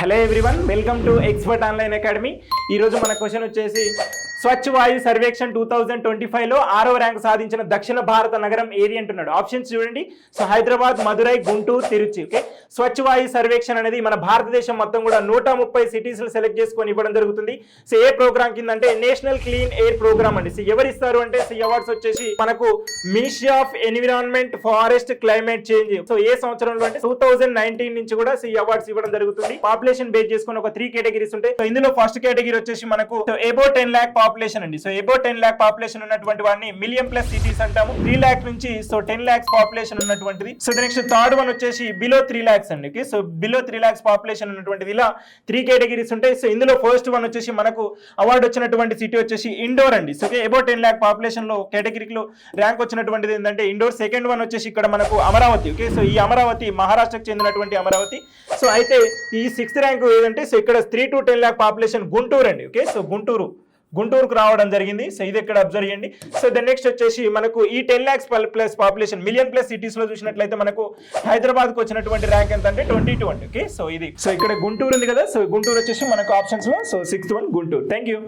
Hello everyone welcome to expert online academy. ఈరోజు మన question వచ్చేసి స్వచ్ఛ Vayu Sarvekshan two thousand twenty ఫైవ్లో ఆరో ర్యాంక్ సాధించిన దక్షిణ భారత నగరం ఏది అంటున్నాడు? ఆప్షన్స్ చూడండి. So Hyderabad Madurai Guntur Tiruchi okay? స్వచ్ఛ వాయు సర్వేక్షణ్ అనేది మన భారతదేశం మొత్తం కూడా నూట ముప్పై సిటీస్ సెలెక్ట్ చేసుకొని ఇవ్వడం జరుగుతుంది. సో ఏ ప్రోగ్రామ్ కింద అంటే నేషనల్ క్లీన్ ఎయిర్ ప్రోగ్రామ్ అండి. సో ఎవరు ఇస్తారు అంటే సో అవార్డ్స్ వచ్చేసి మనకు ministry of environment forest climate change. So ఏ సంవత్సరంలో అంటే టూ థౌసండ్ నైన్టీన్ నుంచి కూడా సి అవార్డ్స్ ఇవ్వడం జరుగుతుంది. పాపులేషన్ బేస్ చేసుకుని ఒక త్రీ కేటగిరీస్ ఉంటాయి. సో ఇందులో ఫస్ట్ కేటగిరీ వచ్చేసి మనకు ఎబో టెన్ ల్యాక్ పాపులేషన్ అండి. So above ten lakh population ఉన్నటువంటి వాడిని మిలియన్ ప్లస్ సిటీస్ అంటాము. త్రీ ల్యాక్ నుంచి సో టెన్ ల్యాక్స్ పాపులేషన్ ఉన్నటువంటిది. సో నెక్స్ట్ థర్డ్ వన్ వచ్చేసి బిలో త్రీ ల్యాక్స్ అండి. Okay so below three lakhs population ఉన్నటువంటిది ఇలా త్రీ కేటగిరీస్ ఉంటాయి. సో ఇందులో ఫస్ట్ వన్ వచ్చేసి మనకు అవార్డు వచ్చినటువంటి సిటీ వచ్చేసి ఇండోర్ అండి. సో ఎబో టెన్ ల్యాక్ పాపులేషన్లో కేటగిరీలో ర్యాంక్ వచ్చినటువంటిది ఏంటంటే ఇండోర్ సెకండ్ వన్ వచ్చేసి ఇక్కడ మనకు అమరావతి ఓకే సో ఈ అమరావతి మహారాష్ట్రకు చెందినటువంటి అమరావతి సో అయితే ఈ సిక్స్త్ ర్యాంక్ ఏదంటే సో ఇక్కడ three to ten lakh population Guntur అండి. Okay so Guntur. గుంటూరుకు రావడం జరిగింది. సో ఇది ఇక్కడ అబ్జర్వ్ చేయండి. సో దెన్ నెక్స్ట్ వచ్చేసి మనకు ఈ ten lakhs plus population million plus సిటీస్లో చూసినట్లయితే మనకు హైదరాబాద్కు వచ్చినటువంటి ర్యాంక్ ఎంత అంటే ట్వంటీ టూ అండి. ఓకే సో ఇది. సో ఇక్కడ గుంటూరు ఉంది కదా? సో గుంటూరు వచ్చేసి మనకు ఆప్షన్స్లో. So sixth one Guntur. Thank you